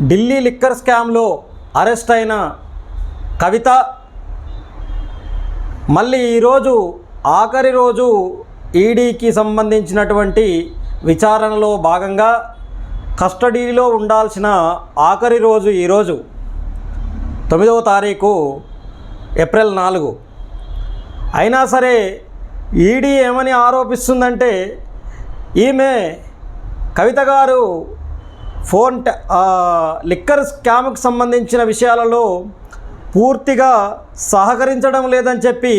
Delhi liquor స్కామ్లో arrest అయిన కవిత. మళ్ళీ ఈరోజు ఆఖరి రోజు ఈడీకి సంబంధించినటువంటి విచారణలో భాగంగా కస్టడీలో ఉండాల్సిన ఆఖరి రోజు ఈరోజు తొమ్మిదవ తారీఖు ఏప్రిల్ నాలుగు. అయినా సరే ఈడీ ఏమని ఆరోపిస్తుందంటే ఈమె కవిత గారు ఫోన్ లిక్కర్ స్కామ్కి సంబంధించిన విషయాలలో పూర్తిగా సహకరించడం లేదని చెప్పి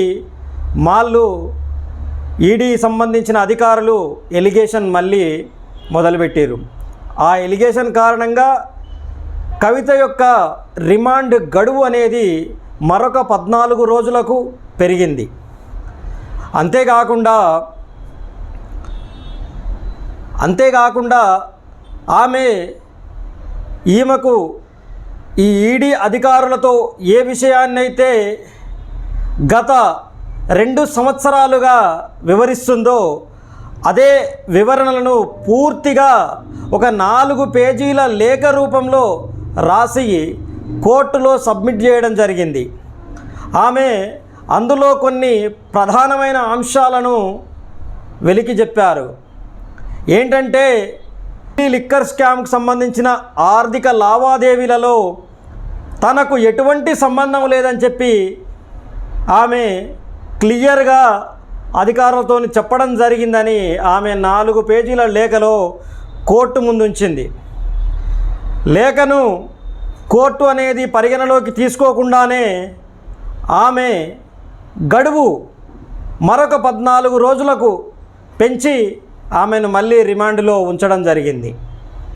వాళ్ళు ఈడీ సంబంధించిన అధికారులు ఎలిగేషన్ మళ్ళీ మొదలుపెట్టారు ఆ ఎలిగేషన్ కారణంగా కవిత యొక్క రిమాండ్ గడువు అనేది మరొక పద్నాలుగు రోజులకు పెరిగింది. అంతేకాకుండా అంతేకాకుండా ఆమె ఈమెకు ఈ ఈడీ అధికారులతో ఏ విషయాన్నైతే గత రెండు సంవత్సరాలుగా వివరిస్తుందో అదే వివరణలను పూర్తిగా ఒక నాలుగు పేజీల లేఖ రూపంలో రాసి కోర్టులో సబ్మిట్ చేయడం జరిగింది. ఆమె అందులో కొన్ని ప్రధానమైన అంశాలను వెలికి చెప్పారు. ఏంటంటే ఈ లిక్కర్ స్కామ్కి సంబంధించిన ఆర్థిక లావాదేవీలలో తనకు ఎటువంటి సంబంధం లేదని చెప్పి ఆమె క్లియర్గా అధికారులతో చెప్పడం జరిగిందని ఆమె నాలుగు పేజీల లేఖలో కోర్టు ముందుంచింది. లేఖను కోర్టు అనేది పరిగణలోకి తీసుకోకుండానే ఆమె గడువు మరొక పద్నాలుగు రోజులకు పెంచి ఆమెను మళ్ళీ రిమాండ్లో ఉంచడం జరిగింది.